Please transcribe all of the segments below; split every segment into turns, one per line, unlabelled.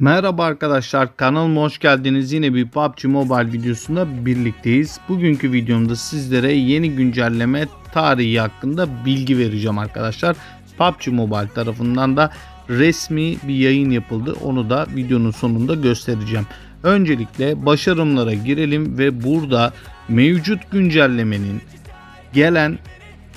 Merhaba arkadaşlar kanalıma hoş geldiniz. Yine bir PUBG Mobile videosunda birlikteyiz. Bugünkü videomda sizlere yeni güncelleme tarihi hakkında bilgi vereceğim arkadaşlar. PUBG Mobile tarafından da resmi bir yayın yapıldı. Onu da videonun sonunda göstereceğim. Öncelikle başarımlara girelim ve burada mevcut güncellemenin gelen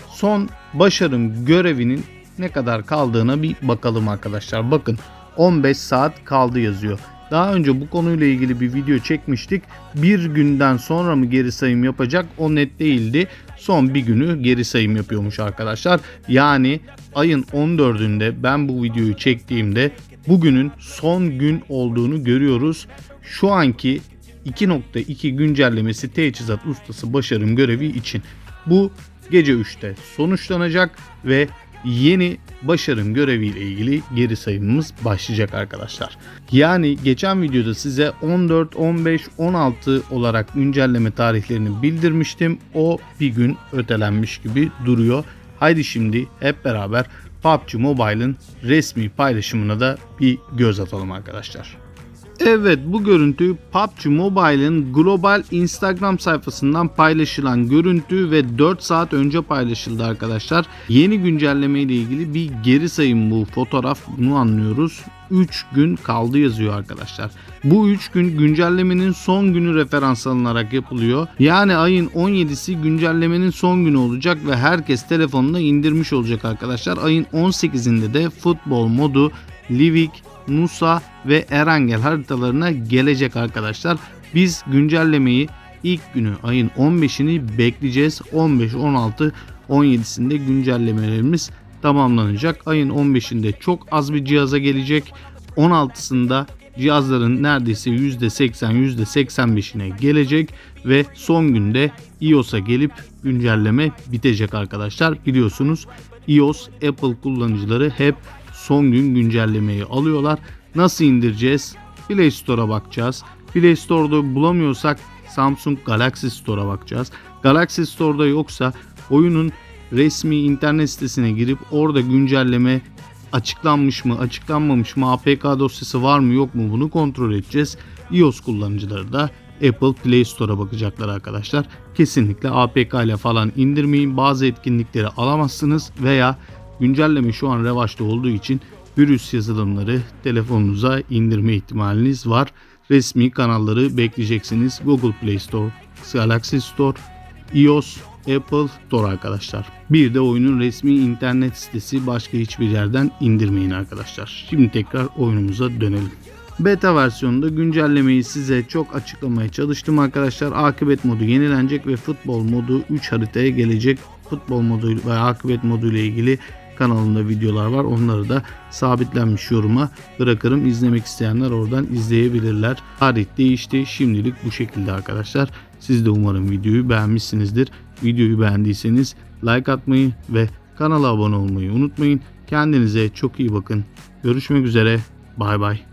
son başarım görevinin ne kadar kaldığına bir bakalım arkadaşlar. Bakın 15 saat kaldı yazıyor. Daha önce bu konuyla ilgili bir video çekmiştik. Bir günden sonra mı geri sayım yapacak o net değildi. Son bir günü geri sayım yapıyormuş arkadaşlar. Yani ayın 14'ünde ben bu videoyu çektiğimde bugünün son gün olduğunu görüyoruz. Şu anki 2.2 güncellemesi teçhizat ustası başarım görevi için. Bu gece 3'te sonuçlanacak ve yeni başarım göreviyle ilgili geri sayımımız başlayacak arkadaşlar. Yani geçen videoda size 14, 15, 16 olarak güncelleme tarihlerini bildirmiştim. O bir gün ötelenmiş gibi duruyor. Haydi şimdi hep beraber PUBG Mobile'ın resmi paylaşımına da bir göz atalım arkadaşlar. Evet bu görüntü PUBG Mobile'ın global Instagram sayfasından paylaşılan görüntü ve 4 saat önce paylaşıldı arkadaşlar. Yeni güncelleme ile ilgili bir geri sayım bu fotoğraf bunu anlıyoruz. 3 gün kaldı yazıyor arkadaşlar. Bu 3 gün güncellemenin son günü referans alınarak yapılıyor. Yani ayın 17'si güncellemenin son günü olacak ve herkes telefonuna indirmiş olacak arkadaşlar. Ayın 18'inde de futbol modu Livik, Nusa ve Erangel haritalarına gelecek arkadaşlar. Biz güncellemeyi ilk günü ayın 15'ini bekleyeceğiz. 15, 16, 17'sinde güncellemelerimiz tamamlanacak. Ayın 15'inde çok az bir cihaza gelecek. 16'sında cihazların neredeyse %80 %85'ine gelecek ve son günde iOS'a gelip güncelleme bitecek arkadaşlar. Biliyorsunuz iOS Apple kullanıcıları hep son gün güncellemeyi alıyorlar. Nasıl indireceğiz? Play Store'a bakacağız. Play Store'da bulamıyorsak Samsung Galaxy Store'a bakacağız. Galaxy Store'da yoksa oyunun resmi internet sitesine girip orada güncelleme açıklanmış mı, açıklanmamış mı, APK dosyası var mı yok mu bunu kontrol edeceğiz. iOS kullanıcıları da Apple Play Store'a bakacaklar arkadaşlar. Kesinlikle APK ile falan indirmeyin. Bazı etkinlikleri alamazsınız veya güncelleme şu an revaçta olduğu için virüs yazılımları telefonunuza indirme ihtimaliniz var. Resmi kanalları bekleyeceksiniz. Google Play Store, Galaxy Store, iOS, Apple Store arkadaşlar. Bir de oyunun resmi internet sitesi başka hiçbir yerden indirmeyin arkadaşlar. Şimdi tekrar oyunumuza dönelim. Beta versiyonunda güncellemeyi size çok açıklamaya çalıştım arkadaşlar. Akıbet modu yenilenecek ve futbol modu 3 haritaya gelecek. Futbol modu ve akıbet modu ile ilgili kanalımda videolar var. Onları da sabitlenmiş yoruma bırakırım. İzlemek isteyenler oradan izleyebilirler. Tarih değişti. Şimdilik bu şekilde arkadaşlar. Siz de umarım videoyu beğenmişsinizdir. Videoyu beğendiyseniz like atmayı ve kanala abone olmayı unutmayın. Kendinize çok iyi bakın. Görüşmek üzere. Bay bay.